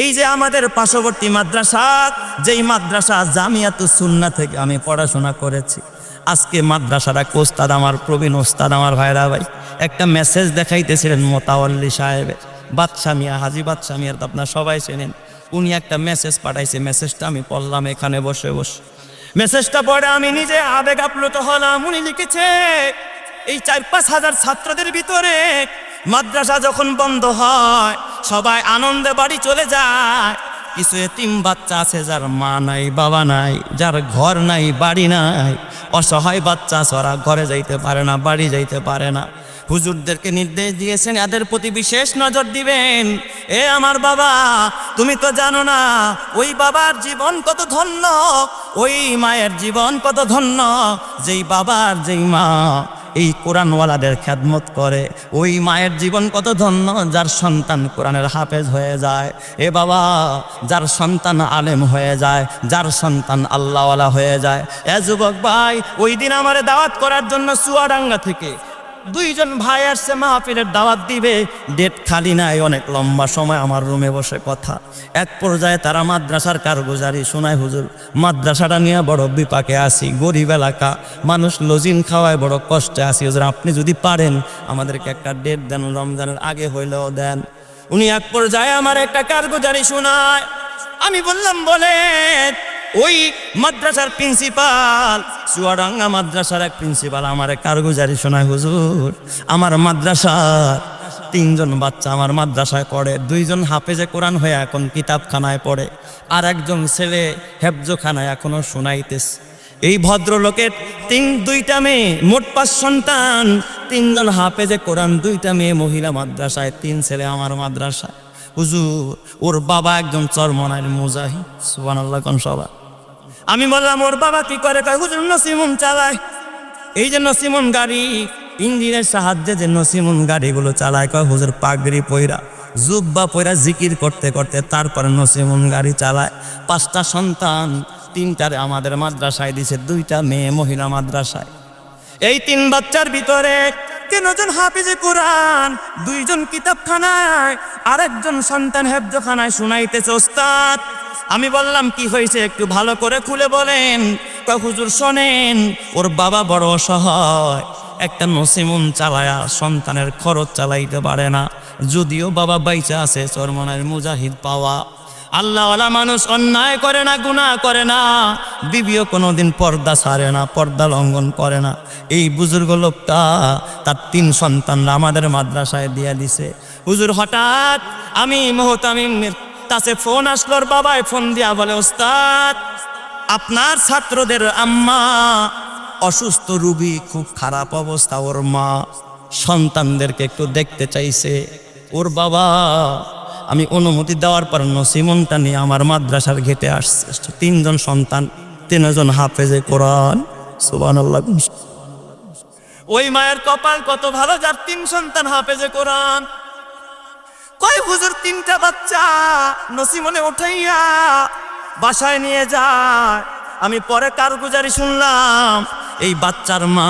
এই যে আমাদের পার্শ্ববর্তী মাদ্রাসা, যেই মাদ্রাসা জামিয়াতু সুন্না থেকে আমি পড়াশোনা করেছি। আজকে মাদ্রাসাটা কোস্তাদ আমার, প্রবীণ ওস্তাদ আমার ভাইরা ভাই, একটা মেসেজ দেখাইতেছিলেন মোতাওয়াল্লি সাহেবের। বাদশা মিয়া, হাজি বাদশা মিয়ার তো আপনার সবাই চেনেন। উনি একটা মেসেজ পাঠাইছে মেসেজটা আমি পড়লাম এখানে বসে বসে। মেসেজটা পড়ে আমি নিজে আবেগ আপ্লুত হলাম। উনি লিখেছে, এই চার পাঁচ হাজার ছাত্রদের ভিতরে মাদ্রাসা যখন বন্ধ হয়, সবাই আনন্দে বাড়ি চলে যায়। কিছু এতিম বাচ্চা আছে যার মা নাই, বাবা নাই, যার ঘর নাই, বাড়ি নাই। অসহায় বাচ্চা সরা ঘরে যাইতে পারে না, বাড়ি যাইতে পারে না। হুজুরদেরকে নির্দেশ দিয়েছেন, এদের প্রতি বিশেষ নজর দিবেন। এ আমার বাবা, তুমি তো জানো না, ওই বাবার জীবন কত ধন্য, ওই মায়ের জীবন কত ধন্য, যেই বাবার, যেই মা। এই কোরআনওয়ালাদের খ্যাদমত করে। ওই মায়ের জীবন কত ধন্য, যার সন্তান কোরআনের হাফেজ হয়ে যায়। এ বাবা, যার সন্তান আলেম হয়ে যায়, যার সন্তান আল্লাহওয়ালা হয়ে যায়। এ যুবক ভাই, ওই দিন আমার দাওয়াত করার জন্য চুয়াডাঙ্গা থেকে দুইজন ভাই আসছে, মাহফিলের দাওয়াত দিবে। ডেট খালি নাই, অনেক লম্বা সময় আমার রুমে বসে কথা। এক পর্যায়ে তারা মাদ্রাসার কারগুজারি শোনায়, হুজুর, মাদ্রাসাটা নিয়ে বড় বিপাকে আসি গরিব এলাকা, মানুষ লজিন খাওয়ায় বড় কষ্টে আসি হুজুর, আপনি যদি পারেন, আমাদেরকে একটা ডেট দেন, রমজানের আগে হইলেও দেন। উনি এক পর্যায়ে আমার একটা কারগুজারি শোনায়। আমি বললাম বলে ওই মাদ্রাসার প্রিন্সিপাল, চুয়াডাঙ্গা মাদ্রাসার এক প্রিন্সিপাল আমার কারগুজারি শোনায়, হুজুর। আমার মাদ্রাসার তিনজন বাচ্চা আমার মাদ্রাসায় পড়ে, দুইজন হাফেজে কোরআন হয়ে এখন কিতাবখানায় পড়ে, আর একজন ছেলে হেফজোখানায় এখনও শোনাইতেছে। এই ভদ্রলোকের তিন, দুইটা মেয়ে, মোট পাঁচ সন্তান, তিনজন হাফেজে কোরআন, দুইটা মেয়ে মহিলা মাদ্রাসায়, তিন ছেলে আমার মাদ্রাসায়। হুজুর, ওর বাবা একজন চরমনায় মুজাহি সুবান আল্লাহ কোন সবাই আমি বললাম, ওর বাবা কি করে? কয়, হুজুর, নসিমুন চালায়। এই যে নসিমুন গাড়ি, ইঞ্জিনের সাহায্যে যে নসিমুন গাড়িগুলো চালায়, কয়, হুজুর, পাগড়ি পইরা, জুব্বা পইরা জিকির করতে করতে তারপরে নসিমুন গাড়ি চালায়। পাঁচটা সন্তান, তিনটারে আমাদের মাদ্রাসায় দিছে, দুইটা মেয়ে মহিলা মাদ্রাসায়। এই তিন বাচ্চার ভিতরে তিনজন হাফিজে কোরআন, দুইজন কিতাবখানায়, আরেকজন সন্তান হেফজখানায় শুনাইতেছে, ওস্তাদ আমি বললাম, কি হয়েছে? একটু ভালো করে খুলে বলেন। হুজুর, শোনেন, ওর বাবা বড় অসহায়। একটা নসিমুন চালায়া সন্তানের খরচ চালাইতে পারে না। যদিও বাবা বাইচা আছে চরমনের মুজাহিদ পাওয়া। আল্লাহওয়ালা মানুষ অন্যায় করে না, গুনাহ করে না। বিবিও কোনোদিন পর্দা সারে না, পর্দা লঙ্ঘন করে না। এই বুজুর্গ লোকটা, তার তিন সন্তানরা আমাদের মাদ্রাসায় দিয়ে দিছে। হুজুর, হঠাৎ আমি মোহতামিমের কাছে ফোন আসলোর বাবায়, ফোন দিয়া বলে, ওস্তাদ, আপনার ছাত্রদের আম্মা অসুস্থ রুগী, খুব খারাপ অবস্থা ওর মা। সন্তানদেরকে একটু দেখতে চাইছে। ওর বাবা, আমি অনুমতি দেওয়ার পর নসিমনটা নিয়ে আমার মাদ্রাসার ঘেটে আসছে। তিনজন সন্তান, তিনজন হাফেজে কোরআন। সুবান ওই মায়ের কপাল কত ভালো, যার তিন সন্তান হাফেজে কোরআন। কয় হুজুর তিনটা বাচ্চা? নসিমনে উঠাইয়া বাসায় নিয়ে যায়। আমি পরে কারগুজারি শুনলাম, এই বাচ্চার মা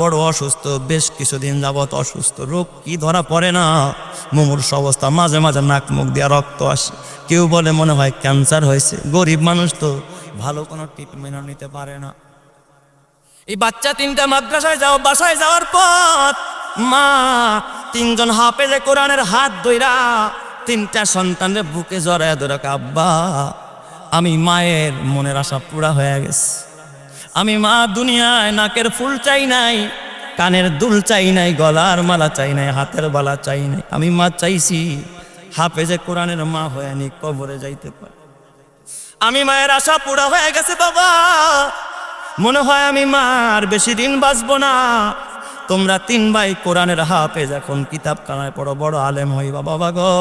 বড় অসুস্থ, বেশ কিছুদিন যাবত অসুস্থ, রোগ কি ধরা পড়ে না? মুমূর্ষ অবস্থা, মাঝে মাঝে নাক মুখ দিয়া রক্ত আসে। কেউ বলে মনে হয় ক্যান্সার হয়েছে। গরিব মানুষ তো ভালো কোনো ট্রিটমেন্ট নিতে পারে না। এই বাচ্চা তিনটা মাদ্রাসায় যাও, বাসায় যাওয়ার পর মা তিনজন হাফেজে কোরআনের হাত ধইরা তিনটা সন্তানের বুকে জড়ায় ধরে আব্বা, আমি মায়ের মনের আশা পুরা হয়ে গেছে। আমি মা দুনিয়ায় নাকের ফুল চাই নাই, কানের দুল চাই নাই, গলার মালা চাই নাই, হাতের বালা চাই নাই। আমি মা চাইছি হাফেজে কোরআনের মা হয়ে নি কবরে যাইতে পারে। আমি মায়ের আশা পুরা হয়ে গেছে বাবা। মনে হয় আমি মার বেশি দিন বাঁচবো না। তোমরা তিন ভাই কোরআনের হাফেজ, এখন কিতাব কানায় পড়ো, বড় আলেম হইবা বাবা গো,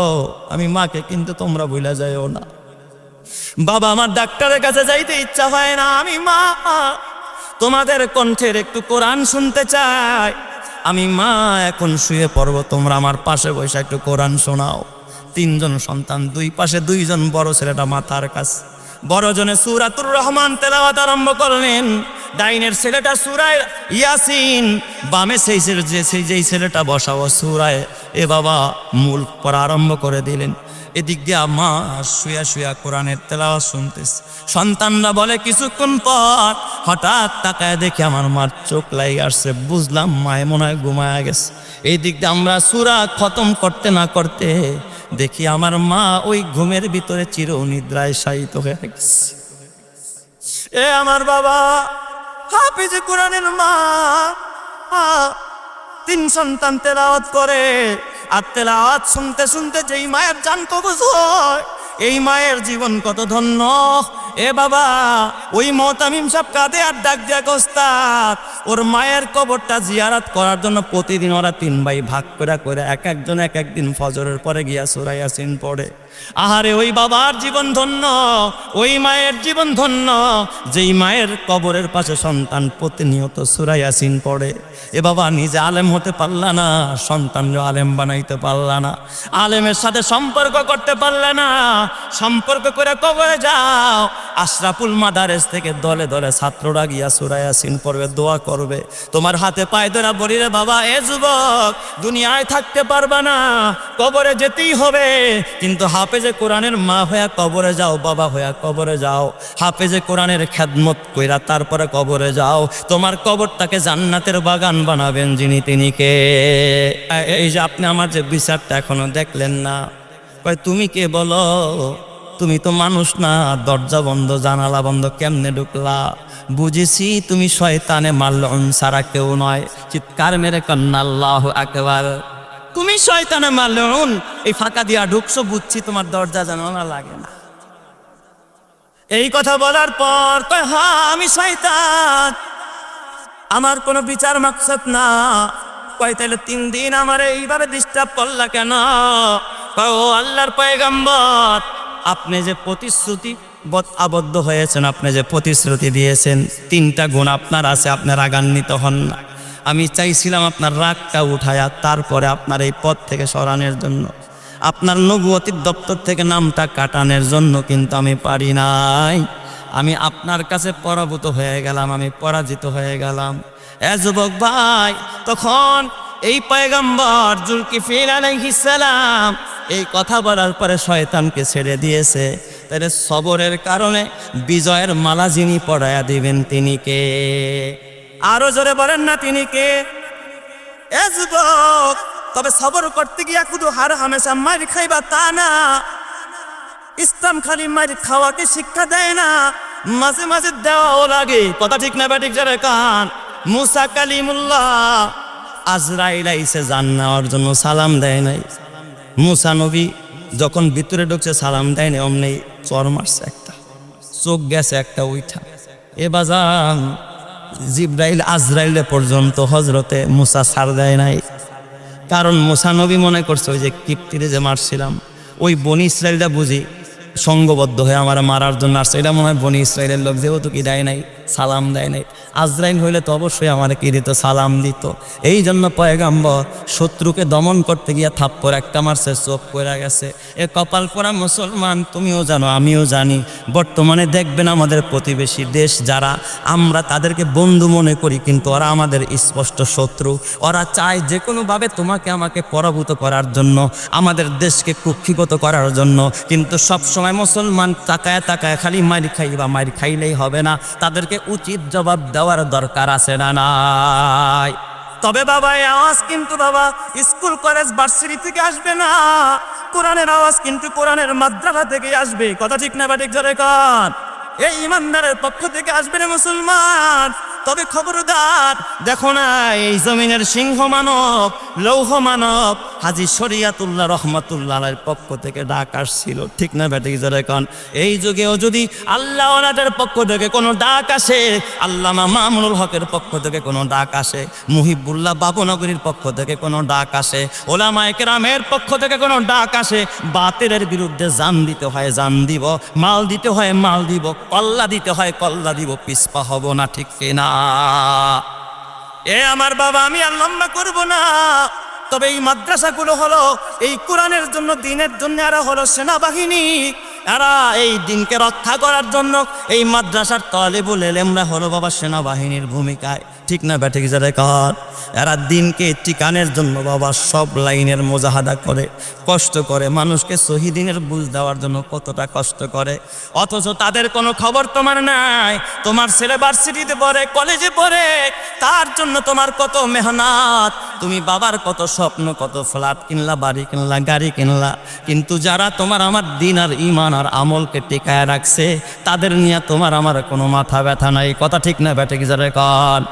আমি মাকে কিন্তু তোমরা ভুলে যাইও না। বাবা আমার ডাক্তারের কাছে যাইতে ইচ্ছা হয় না, আমি মা, তোমাদের কণ্ঠের একটু কোরআন শুনতে চাই। আমি মা, এখন শুয়ে পড়ব, তোমরা আমার পাশে বসে একটু কোরআন শোনাও। তিনজন সন্তান, দুই পাশে দুইজন বড় ছেলেটা মাথার কাছে। বড় জনে সুরাতুর রহমান তেলাওয়াত আরম্ভ করলেন। ডাইনের ছেলেটা সুরায় ইয়াসিন, বামে সেই যে সেই যেই ছেলেটা বসাবো সুরায়, এ বাবা মূল পড়া আরম্ভ করে দিলেন। এদিক দিয়ে মা শুয়া শুয়া কোরআনের তেলাওয়াত শুনতেছে। সন্তানরা বলে, কিছুক্ষণ পর হঠাৎ তাকায় দেখে আমার মার চোখ লাগে আসছে। বুঝলাম মায়ে মনে হয় ঘুমায় গেছে। এই দিক দিয়ে আমরা সুরা খতম করতে না করতে দেখি আমার মা ওই ঘুমের ভিতরে চির নিদ্রায় শায়িত হয়ে গেছে। এ আমার বাবা হাফিজ কোরআনের মা। তিন সন্তান তেলাওয়াত করে, আর তেলাওয়াত শুনতে শুনতে যেই মায়ের জান কবজ হয়, এই মায়ের জীবন কত ধন্য। এ বাবা, ওই মতামিম সব কাঁদে আর ডাক দিয়া কোস্তাদ ওর মায়ের কবরটা জিয়ারাত করার জন্য প্রতিদিন ওরা তিন ভাই ভাগ করে করে এক একজন এক একদিন ফজরের পরে গিয়া সুরাইয়াসিন পড়ে। আহারে ওই বাবার জীবন ধন্য, ওই মায়ের জীবন ধন্য। যেই মায়ের কবরের পাশে সন্তান প্রতিনিয়ত সুরাইয়াসিন পড়ে, এ বাবা নিজে আলেম হতে পারলা না, সন্তানকে আলেম বানাইতে পারলা না, আলেমের সাথে সম্পর্ক করতে পারলে না। সম্পর্ক করে কবরে যাও, আশরাফুল মাদারেস থেকে দলে দলে ছাত্ররা গিয়া সুরাইয়াসিন পড়বে, দোয়া করবে। তোমার হাতে পায়ে ধরা বলি রে বাবা, এ যুবক, দুনিয়ায় থাকতে পারবা না, কবরে যেতেই হবে, কিন্তু হাফেজে কোরআনের মা হইয়া কবরে যাও, বাবা হইয়া কবরে যাও। হাফেজে কোরআনের খেদমত কইরা তারপরে কবরে যাও। তোমার কবরটাকে জান্নাতের বাগান বানাবেন যিনি তিনি কে? এই যে আপনি আমার যে বিচারটা এখনও দেখলেন না, কয়, তুমি কে বলো? তুমি তো মানুষ না, দরজা বন্ধ, জানালা বন্ধ কেমনে ঢুকলা? বুঝেছি তুমি শয়তানে মাল্লন সারা কেউ নয়, চিৎকার মেরে কন্যা আল্লাহ একেবার তুমি শয়তানে মাল্লন এই ফাঁকা দিয়া ঢুকছো, বুঝছি তোমার দরজা জানালা লাগে না। এই কথা বলার পর কয় হ্যাঁ আমি শয়তান। আমার কোনো বিচার মাকসাদ না। কয় তাহলে তিন দিন আমার এইভাবে ডিস্টার্ব করলা কেন? ও আল্লাহর পয়গাম্বর, আপনি যে প্রতিশ্রুতি বদ- আবদ্ধ হয়েছেন, আপনি যে প্রতিশ্রুতি দিয়েছেন, তিনটা গুণ আপনার আছে আপনার রাগান্বিত হন না। আমি চাইছিলাম আপনার রাগটা উঠায়া তারপরে আপনার এই পথ থেকে সরানোর জন্য। আপনার নবুয়তির দপ্তর থেকে নামটা কাটানোর জন্য কিন্তু আমি পারি নাই। আমি আপনার কাছে পরাভূত হয়ে গেলাম, আমি পরাজিত হয়ে গেলাম। এ যুবক ভাই, তখন এই পয়গম্বর আলাইহিস সালাম এই কথা বলার পরে শয়তানকে ছেড়ে দিয়েছে। তাহলে সবরের কারণে বিজয়ের মালা যিনি পড়ায়া দিবেন তিনি কে? আরও জোরে বলেন না তিনি কে? তবে সবর করতে গিয়া শুধু হার হামেশা মার খাইবা তা না। ইসলাম খালি মার খাওয়াকে শিক্ষা দেয় না। মাঝে মাঝে দেওয়াও লাগে, কথা ঠিক না ব্যাটিক যারা কান। মুসা কালিমুল্লাহ আজরাইল আইসে জান নেওয়ার জন্য সালাম দেয় নাই। মুসা নবী যখন ভিতরে ঢুকছে সালাম দেয় নাই, অমনি চর মারছে একটা, চোখ গেছে একটা উইঠা। এ বাজান জিব্রাইল আজরাইলে পর্যন্ত হজরতে মুসা সার দেয় নাই। কারণ মুসা নবী মনে করছে, ওই যে কিপ্তিরে যে মারছিলাম, ওই বনি ইসরায়েলটা বুঝি সঙ্গবদ্ধ হয়ে আমার মারার জন্য আসছে। এটা মনে হয় বনি ইসরায়েলের লোক, যেহেতু কি দেয় নাই। সালাম দেয় নাই। আজরাইল হইলে তো অবশ্যই আমার কি দিত? সালাম দিত। এই জন্য পয়গাম্বর শত্রুকে দমন করতে গিয়ে থাপ্পর একটা মারছে, চোখ পড়ে গেছে। এ কপাল পরা মুসলমান, তুমিও জানো, আমিও জানি। বর্তমানে দেখবেন আমাদের প্রতিবেশী দেশ যারা, আমরা তাদেরকে বন্ধু মনে করি, কিন্তু ওরা আমাদের স্পষ্ট শত্রু। ওরা চায় যে কোনোভাবে তোমাকে আমাকে পরাভূত করার জন্য, আমাদের দেশকে কুক্ষিগত করার জন্য। কিন্তু সব সময় মুসলমান তাকায় তাকায় খালি মারি খাই বা মারি খাইলেই হবে না। তাদেরকে উচিত জবাব দেওয়ার দরকার আছে না নাই? তবে বাবা, এই আওয়াজ কিন্তু বাবা, স্কুল, কলেজ, ভার্সিটি থেকে আসবে না। কোরআনের আওয়াজ কিন্তু কোরআনের মাদ্রাসা থেকে আসবে। কথা ঠিক না বা ঠিক জোরে কর এই ইমানদারের পক্ষ থেকে আসবে না মুসলমান। তবে খবরদার, দেখো না, এই জমিনের সিংহ মানব, লৌহ মানব হাজি শরিয়াতুল্লাহ রহমতুল্লাহ পক্ষ থেকে ডাক আসছিল। ঠিক না ব্যাটিক জোরে কন? এই যুগেও যদি আল্লাহ ওনাদের পক্ষ থেকে কোনো ডাক আসে, আল্লামা মামুনুল হকের পক্ষ থেকে কোনো ডাক আসে, মুহিবুল্লাহ বাবুনগরীর পক্ষ থেকে কোনো ডাক আসে, ওলামায়ে কেরামের পক্ষ থেকে কোনো ডাক আসে, বাতিলের বিরুদ্ধে জান দিতে হয়, জান দিব, মাল দিতে হয়, মাল দিব, কল্লা দিতে হয়, কল্লা দিব, পিসপা হব না, ঠিক কিনা? এ আমার বাবা, আমি আর লম্বা করব না। তবে এই মাদ্রাসাগুলো হলো, এই কোরআনের জন্য, দিনের জন্য এরা হলো সেনাবাহিনী। এরা এই দিনকে রক্ষা করার জন্য এই মাদ্রাসার তলেবুল এলেমরা হলো বাবা সেনাবাহিনীর ভূমিকায়। ঠিক না ব্যাটে কি যারা কর? এরা দিনকে টিকানের জন্য বাবা সব লাইনের মোজাহাদা করে, কষ্ট করে, মানুষকে শহীদিনের বুঝ দেওয়ার জন্য কতটা কষ্ট করে। অথচ তাদের কোনো খবর তোমার নাই, তোমার ছেলে ভার্সিটিতে পড়ে কলেজে পড়ে, তার জন্য তোমার কত মেহনত তুমি বাবার কত স্বপ্ন, কত ফ্ল্যাট কিনলা, বাড়ি কিনলা, গাড়ি কিনলা। কিন্তু যারা তোমার আমার দিন আর ইমান আর আমলকে টিকায় রাখছে, তাদের নিয়ে তোমার আমার কোনো মাথা ব্যথা নাই। কথা ঠিক না, ব্যাটে কি যারা কন?